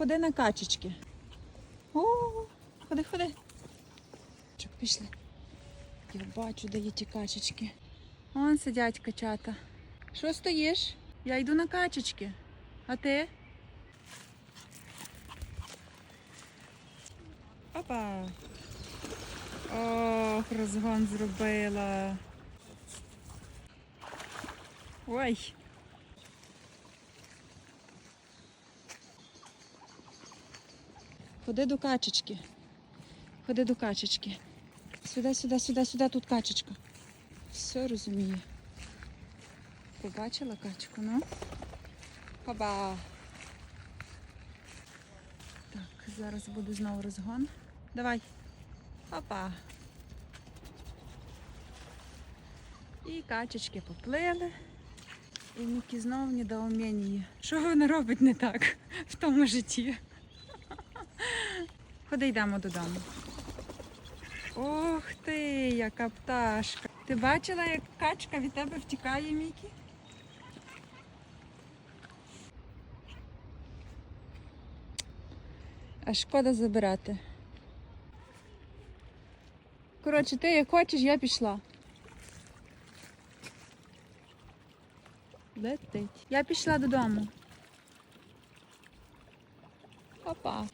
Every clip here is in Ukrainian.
ходи на качечки. О, ходи, ходи. Чок, пішли. Я бачу, де є ті качечки. Вон сидять качата. Що стоїш? Я йду на качечки. А ти? Опа. Ох, розгон зробила. Ой. Ходи до качечки. Ходи до качечки. Сюди, сюди, сюди, сюди, тут качечка. Все розумію. Побачила качку, ну? Хоба. Так, зараз буде знову розгон. Давай. Опа. І качечки поплили. І Мікі знов недоумінює. Що вона робить не так в тому житті? Ходи йдемо додому. Ох ти, яка пташка. Ти бачила, як качка від тебе втікає, Мікі? А шкода забирати. Коротше, ти як хочеш, я пішла. Летить. Я пішла додому. Опа.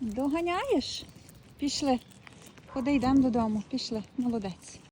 Доганяєш? Пішли. Ходи, йдемо додому. Пішли. Молодець.